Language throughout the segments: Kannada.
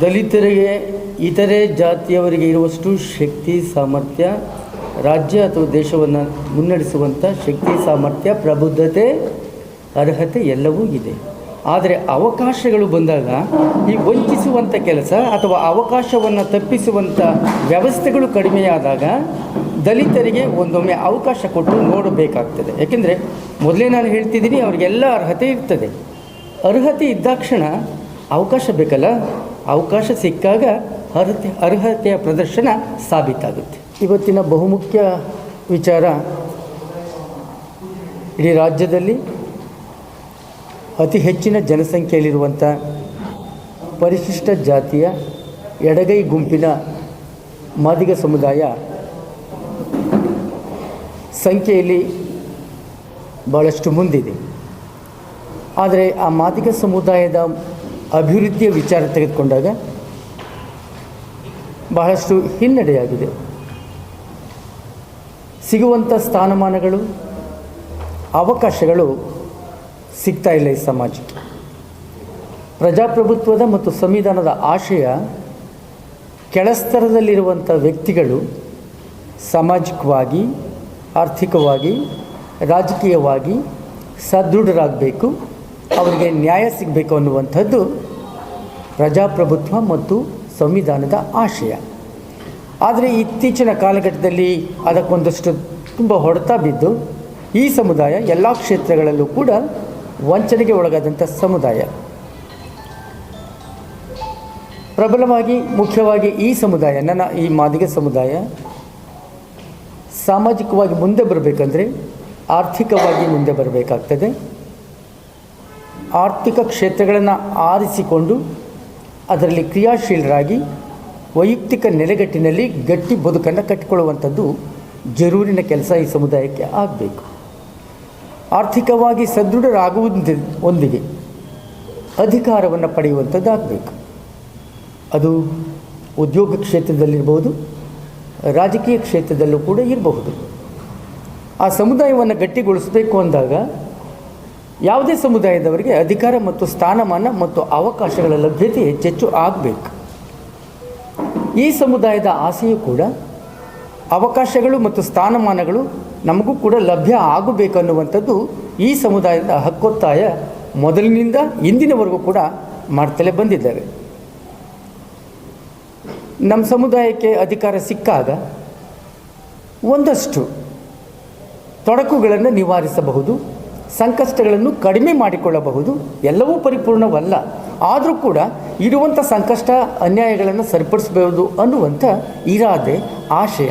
ದಲಿತರಿಗೆ ಇತರೆ ಜಾತಿಯವರಿಗೆ ಇರುವಷ್ಟು ಶಕ್ತಿ, ಸಾಮರ್ಥ್ಯ, ರಾಜ್ಯ ಅಥವಾ ದೇಶವನ್ನು ಮುನ್ನಡೆಸುವಂಥ ಶಕ್ತಿ, ಸಾಮರ್ಥ್ಯ, ಪ್ರಬುದ್ಧತೆ, ಅರ್ಹತೆ ಎಲ್ಲವೂ ಇದೆ. ಆದರೆ ಅವಕಾಶಗಳು ಬಂದಾಗ ಈ ವಂಚಿಸುವಂಥ ಕೆಲಸ ಅಥವಾ ಅವಕಾಶವನ್ನು ತಪ್ಪಿಸುವಂಥ ವ್ಯವಸ್ಥೆಗಳು ಕಡಿಮೆಯಾದಾಗ ದಲಿತರಿಗೆ ಒಂದೊಮ್ಮೆ ಅವಕಾಶ ಕೊಟ್ಟು ನೋಡಬೇಕಾಗ್ತದೆ. ಯಾಕೆಂದರೆ ಮೊದಲೇ ನಾನು ಹೇಳ್ತಿದ್ದೀನಿ, ಅವರಿಗೆಲ್ಲ ಅರ್ಹತೆ ಇರ್ತದೆ. ಅರ್ಹತೆ ಇದ್ದಾಕ್ಷಣ ಅವಕಾಶ ಬೇಕಲ್ಲ. ಅವಕಾಶ ಸಿಕ್ಕಾಗ ಅರ್ಹತೆ, ಅರ್ಹತೆಯ ಪ್ರದರ್ಶನ ಸಾಬೀತಾಗುತ್ತೆ. ಇವತ್ತಿನ ಬಹುಮುಖ್ಯ ವಿಚಾರ ಇಡೀ ರಾಜ್ಯದಲ್ಲಿ ಅತಿ ಹೆಚ್ಚಿನ ಜನಸಂಖ್ಯೆಯಲ್ಲಿರುವಂಥ ಪರಿಶಿಷ್ಟ ಜಾತಿಯ ಎಡಗೈ ಗುಂಪಿನ ಮಾದಿಗ ಸಮುದಾಯ ಸಂಖ್ಯೆಯಲ್ಲಿ ಭಾಳಷ್ಟು ಮುಂದಿದೆ. ಆದರೆ ಆ ಮಾದಿಗ ಸಮುದಾಯದ ಅಭಿವೃದ್ಧಿಯ ವಿಚಾರ ತೆಗೆದುಕೊಂಡಾಗ ಬಹಳಷ್ಟು ಹಿನ್ನಡೆಯಾಗಿದೆ. ಸಿಗುವಂಥ ಸ್ಥಾನಮಾನಗಳು, ಅವಕಾಶಗಳು ಸಿಗ್ತಾ ಇಲ್ಲ ಈ ಸಮಾಜಕ್ಕೆ. ಪ್ರಜಾಪ್ರಭುತ್ವದ ಮತ್ತು ಸಂವಿಧಾನದ ಆಶಯ ಕೆಳಸ್ತರದಲ್ಲಿರುವಂಥ ವ್ಯಕ್ತಿಗಳು ಸಾಮಾಜಿಕವಾಗಿ, ಆರ್ಥಿಕವಾಗಿ, ರಾಜಕೀಯವಾಗಿ ಸದೃಢರಾಗಬೇಕು. ಅವರಿಗೆ ನ್ಯಾಯ ಸಿಗಬೇಕು ಅನ್ನುವಂಥದ್ದು ಪ್ರಜಾಪ್ರಭುತ್ವ ಮತ್ತು ಸಂವಿಧಾನದ ಆಶಯ. ಆದರೆ ಇತ್ತೀಚಿನ ಕಾಲಘಟ್ಟದಲ್ಲಿ ಅದಕ್ಕೊಂದಷ್ಟು ತುಂಬ ಹೊಡೆತ ಬಿದ್ದು, ಈ ಸಮುದಾಯ ಎಲ್ಲ ಕ್ಷೇತ್ರಗಳಲ್ಲೂ ಕೂಡ ವಂಚನೆಗೆ ಒಳಗಾದಂಥ ಸಮುದಾಯ. ಪ್ರಬಲವಾಗಿ, ಮುಖ್ಯವಾಗಿ ಈ ಸಮುದಾಯ, ನನ್ನ ಈ ಮಾದಿಗ ಸಮುದಾಯ, ಸಾಮಾಜಿಕವಾಗಿ ಮುಂದೆ ಬರಬೇಕಂದ್ರೆ ಆರ್ಥಿಕವಾಗಿ ಮುಂದೆ ಬರಬೇಕಾಗ್ತದೆ. ಆರ್ಥಿಕ ಕ್ಷೇತ್ರಗಳನ್ನು ಆರಿಸಿಕೊಂಡು ಅದರಲ್ಲಿ ಕ್ರಿಯಾಶೀಲರಾಗಿ ವೈಯಕ್ತಿಕ ನೆಲೆಗಟ್ಟಿನಲ್ಲಿ ಗಟ್ಟಿ ಬದುಕನ್ನು ಕಟ್ಟಿಕೊಳ್ಳುವಂಥದ್ದು ಜರೂರಿನ ಕೆಲಸ ಈ ಸಮುದಾಯಕ್ಕೆ ಆಗಬೇಕು. ಆರ್ಥಿಕವಾಗಿ ಸದೃಢರಾಗುವುದ ಒಂದಿಗೆ ಅಧಿಕಾರವನ್ನು ಪಡೆಯುವಂಥದ್ದು ಆಗಬೇಕು ಅದು ಉದ್ಯೋಗ ಕ್ಷೇತ್ರದಲ್ಲಿರ್ಬೋದು, ರಾಜಕೀಯ ಕ್ಷೇತ್ರದಲ್ಲೂ ಕೂಡ ಇರಬಹುದು. ಆ ಸಮುದಾಯವನ್ನು ಗಟ್ಟಿಗೊಳಿಸಬೇಕು ಅಂದಾಗ ಯಾವುದೇ ಸಮುದಾಯದವರಿಗೆ ಅಧಿಕಾರ ಮತ್ತು ಸ್ಥಾನಮಾನ ಮತ್ತು ಅವಕಾಶಗಳ ಲಭ್ಯತೆ ಹೆಚ್ಚೆಚ್ಚು ಆಗಬೇಕು. ಈ ಸಮುದಾಯದ ಆಸೆಯೂ ಕೂಡ ಅವಕಾಶಗಳು ಮತ್ತು ಸ್ಥಾನಮಾನಗಳು ನಮಗೂ ಕೂಡ ಲಭ್ಯ ಆಗಬೇಕನ್ನುವಂಥದ್ದು ಈ ಸಮುದಾಯದ ಹಕ್ಕೊತ್ತಾಯ ಮೊದಲಿನಿಂದ ಇಂದಿನವರೆಗೂ ಕೂಡ ಮಾಡ್ತಲೇ ಬಂದಿದ್ದೇವೆ. ನಮ್ಮ ಸಮುದಾಯಕ್ಕೆ ಅಧಿಕಾರ ಸಿಕ್ಕಾಗ ಒಂದಷ್ಟು ತೊಡಕುಗಳನ್ನು ನಿವಾರಿಸಬಹುದು. ಸಂಕಷ್ಟಗಳನ್ನು ಕಡಿಮೆ ಮಾಡಿಕೊಳ್ಳಬಹುದು. ಎಲ್ಲವೂ ಪರಿಪೂರ್ಣವಲ್ಲ. ಆದರೂ ಕೂಡ ಇರುವಂಥ ಸಂಕಷ್ಟ ಅನ್ಯಾಯಗಳನ್ನು ಸರಿಪಡಿಸಬಹುದು ಅನ್ನುವಂಥ ಇರಾದೆ, ಆಶಯ.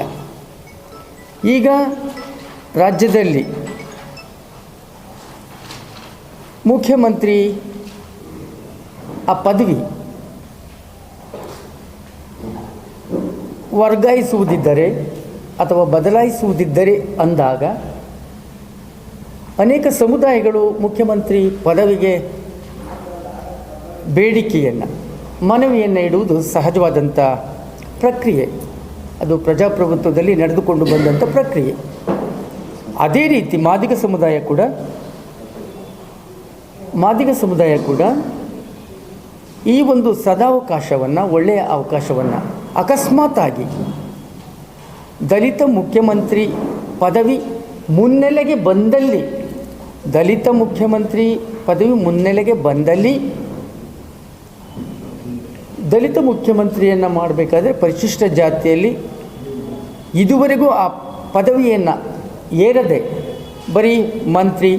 ಈಗ ರಾಜ್ಯದಲ್ಲಿ ಮುಖ್ಯಮಂತ್ರಿ ಆ ಪದವಿ ವರ್ಗಾಯಿಸುವುದಿದ್ದರೆ ಅಥವಾ ಬದಲಾಯಿಸುವುದಿದ್ದರೆ ಅಂದಾಗ ಅನೇಕ ಸಮುದಾಯಗಳು ಮುಖ್ಯಮಂತ್ರಿ ಪದವಿಗೆ ಬೇಡಿಕೆಯನ್ನು, ಮನವಿಯನ್ನು ಇಡುವುದು ಸಹಜವಾದಂಥ ಪ್ರಕ್ರಿಯೆ. ಅದು ಪ್ರಜಾಪ್ರಭುತ್ವದಲ್ಲಿ ನಡೆದುಕೊಂಡು ಬಂದಂಥ ಪ್ರಕ್ರಿಯೆ. ಅದೇ ರೀತಿ ಮಾದಿಗ ಸಮುದಾಯ ಕೂಡ, ಮಾದಿಗ ಸಮುದಾಯ ಕೂಡ ಈ ಒಂದು ಸದಾವಕಾಶವನ್ನು, ಒಳ್ಳೆಯ ಅವಕಾಶವನ್ನು ಅಕಸ್ಮಾತಾಗಿ ದಲಿತ ಮುಖ್ಯಮಂತ್ರಿ ಪದವಿ ಮುನ್ನೆಲೆಗೆ ಬಂದಲ್ಲಿ ದಲಿತ ಮುಖ್ಯಮಂತ್ರಿ ಪದವಿ ಮುನ್ನೆಲೆಗೆ ಬಂದಲ್ಲಿ ದಲಿತ ಮುಖ್ಯಮಂತ್ರಿಯನ್ನು ಮಾಡಬೇಕಾದ್ರೆ ಪರಿಶಿಷ್ಟ ಜಾತಿಯಲ್ಲಿ ಇದುವರೆಗೂ ಆ ಪದವಿಯನ್ನು ಏರದೆ ಬರೀ ಮಂತ್ರಿ,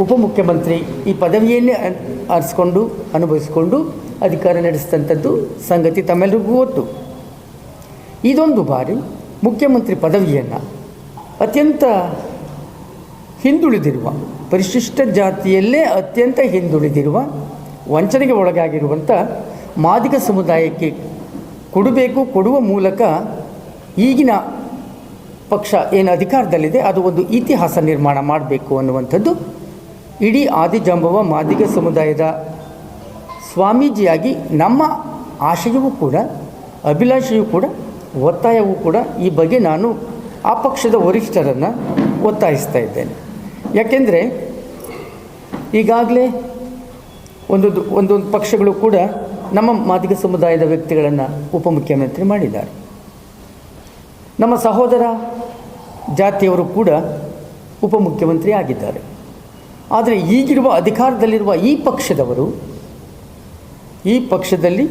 ಉಪಮುಖ್ಯಮಂತ್ರಿ ಈ ಪದವಿಯನ್ನೇ ಆರಿಸ್ಕೊಂಡು, ಅನುಭವಿಸಿಕೊಂಡು ಅಧಿಕಾರ ನಡೆಸಿದಂಥದ್ದು ಸಂಗತಿ ತಮ್ಮೆಲ್ಲರಿಗೂ ಗೊತ್ತು. ಇದೊಂದು ಬಾರಿ ಮುಖ್ಯಮಂತ್ರಿ ಪದವಿಯನ್ನು ಅತ್ಯಂತ ಹಿಂದುಳಿದಿರುವ, ಪರಿಶಿಷ್ಟ ಜಾತಿಯಲ್ಲೇ ಅತ್ಯಂತ ಹಿಂದುಳಿದಿರುವ, ವಂಚನೆಗೆ ಒಳಗಾಗಿರುವಂಥ ಮಾದಿಗ ಸಮುದಾಯಕ್ಕೆ ಕೊಡಬೇಕು, ಕೊಡುವ ಮೂಲಕ ಈಗಿನ ಪಕ್ಷ ಏನು ಅಧಿಕಾರದಲ್ಲಿದೆ, ಅದು ಒಂದು ಇತಿಹಾಸ ನಿರ್ಮಾಣ ಮಾಡಬೇಕು ಅನ್ನುವಂಥದ್ದು ಇಡೀ ಆದಿಜಾಂಬವ ಮಾದಿಗ ಸಮುದಾಯದ ಸ್ವಾಮೀಜಿಯಾಗಿ ನಮ್ಮ ಆಶಯವೂ ಕೂಡ, ಅಭಿಲಾಷೆಯೂ ಕೂಡ, ಒತ್ತಾಯವೂ ಕೂಡ ಈ ಬಗ್ಗೆ ನಾನು ಆ ಪಕ್ಷದ ವರಿಷ್ಠರನ್ನು ಒತ್ತಾಯಿಸ್ತಾ ಇದ್ದೇನೆ. ಯಾಕೆಂದರೆ ಈಗಾಗಲೇ ಒಂದೊಂದು ಒಂದೊಂದು ಪಕ್ಷಗಳು ಕೂಡ ನಮ್ಮ ಮಾದಿಗ ಸಮುದಾಯದ ವ್ಯಕ್ತಿಗಳನ್ನು ಉಪಮುಖ್ಯಮಂತ್ರಿ ಮಾಡಿದ್ದಾರೆ. ನಮ್ಮ ಸಹೋದರ ಜಾತಿಯವರು ಕೂಡ ಉಪಮುಖ್ಯಮಂತ್ರಿ ಆಗಿದ್ದಾರೆ. ಆದರೆ ಈಗಿರುವ ಅಧಿಕಾರದಲ್ಲಿರುವ ಈ ಪಕ್ಷದವರು, ಈ ಪಕ್ಷದಲ್ಲಿ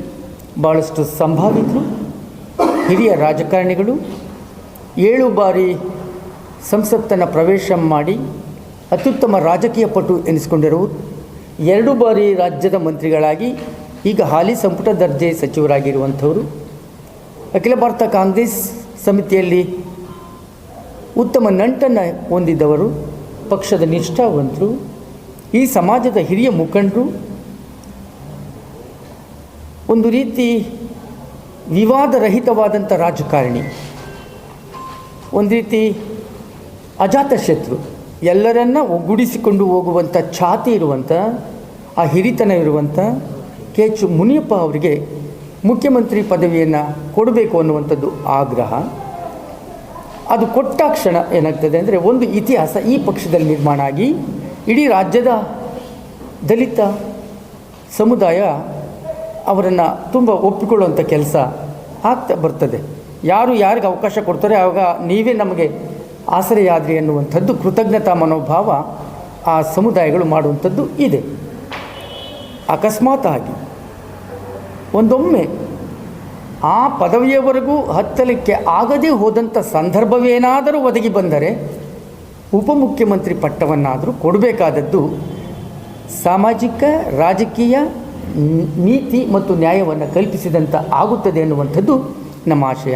ಭಾಳಷ್ಟು ಸಂಭಾವಿತರು, ಹಿರಿಯ ರಾಜಕಾರಣಿಗಳು, ಏಳು ಬಾರಿ ಸಂಸತ್ತನ್ನು ಪ್ರವೇಶ ಮಾಡಿ ಅತ್ಯುತ್ತಮ ರಾಜಕೀಯ ಪಟು ಎನಿಸಿಕೊಂಡಿರುವುದು. ಎರಡು ಬಾರಿ ರಾಜ್ಯದ ಮಂತ್ರಿಗಳಾಗಿ, ಈಗ ಹಾಲಿ ಸಂಪುಟ ದರ್ಜೆ ಸಚಿವರಾಗಿರುವಂಥವರು. ಅಖಿಲ ಭಾರತ ಕಾಂಗ್ರೆಸ್ ಸಮಿತಿಯಲ್ಲಿ ಉತ್ತಮ ನಂಟನ್ನು ಹೊಂದಿದ್ದವರು ಪಕ್ಷದ ನಿಷ್ಠಾವಂತರು, ಈ ಸಮಾಜದ ಹಿರಿಯ ಮುಖಂಡರು. ಒಂದು ರೀತಿ ವಿವಾದರಹಿತವಾದಂಥ ರಾಜಕಾರಣಿ. ಒಂದು ರೀತಿ ಅಜಾತಶತ್ರು. ಎಲ್ಲರನ್ನ ಒಗ್ಗೂಡಿಸಿಕೊಂಡು ಹೋಗುವಂಥ ಛಾತಿ ಇರುವಂಥ ಆ ಹಿರಿತನ ಇರುವಂಥ ಕೆ ಎಚ್ ಮುನಿಯಪ್ಪ ಅವರಿಗೆ ಮುಖ್ಯಮಂತ್ರಿ ಪದವಿಯನ್ನು ಕೊಡಬೇಕು ಅನ್ನುವಂಥದ್ದು ಆಗ್ರಹ. ಅದು ಕೊಟ್ಟಾಕ್ಷಣ ಏನಾಗ್ತದೆ ಅಂದರೆ ಒಂದು ಇತಿಹಾಸ ಈ ಪಕ್ಷದಲ್ಲಿ ನಿರ್ಮಾಣ ಆಗಿ ಇಡೀ ರಾಜ್ಯದ ದಲಿತ ಸಮುದಾಯ ಅವರನ್ನು ತುಂಬ ಒಪ್ಪಿಕೊಳ್ಳುವಂಥ ಕೆಲಸ ಆಗ್ತಾ ಬರ್ತದೆ. ಯಾರು ಯಾರಿಗೆ ಅವಕಾಶ ಕೊಡ್ತಾರೆ ಆವಾಗ ನೀವೇ ನಮಗೆ ಆಸರೆಯಾದ್ರಿ ಎನ್ನುವಂಥದ್ದು ಕೃತಜ್ಞತಾ ಮನೋಭಾವ ಆ ಸಮುದಾಯಗಳು ಮಾಡುವಂಥದ್ದು ಇದೆ. ಅಕಸ್ಮಾತ್ ಆಗಿ ಒಂದೊಮ್ಮೆ ಆ ಪದವಿಯವರೆಗೂ ಹತ್ತಲಿಕ್ಕೆ ಆಗದೇ ಹೋದಂಥ ಸಂದರ್ಭವೇನಾದರೂ ಒದಗಿ ಬಂದರೆ ಉಪಮುಖ್ಯಮಂತ್ರಿ ಪಟ್ಟವನ್ನಾದರೂ ಕೊಡಬೇಕಾದದ್ದು ಸಾಮಾಜಿಕ, ರಾಜಕೀಯ ನೀತಿ ಮತ್ತು ನ್ಯಾಯವನ್ನು ಕಲ್ಪಿಸಿದಂಥ ಆಗುತ್ತದೆ ಎನ್ನುವಂಥದ್ದು ನಮ್ಮ ಆಶಯ.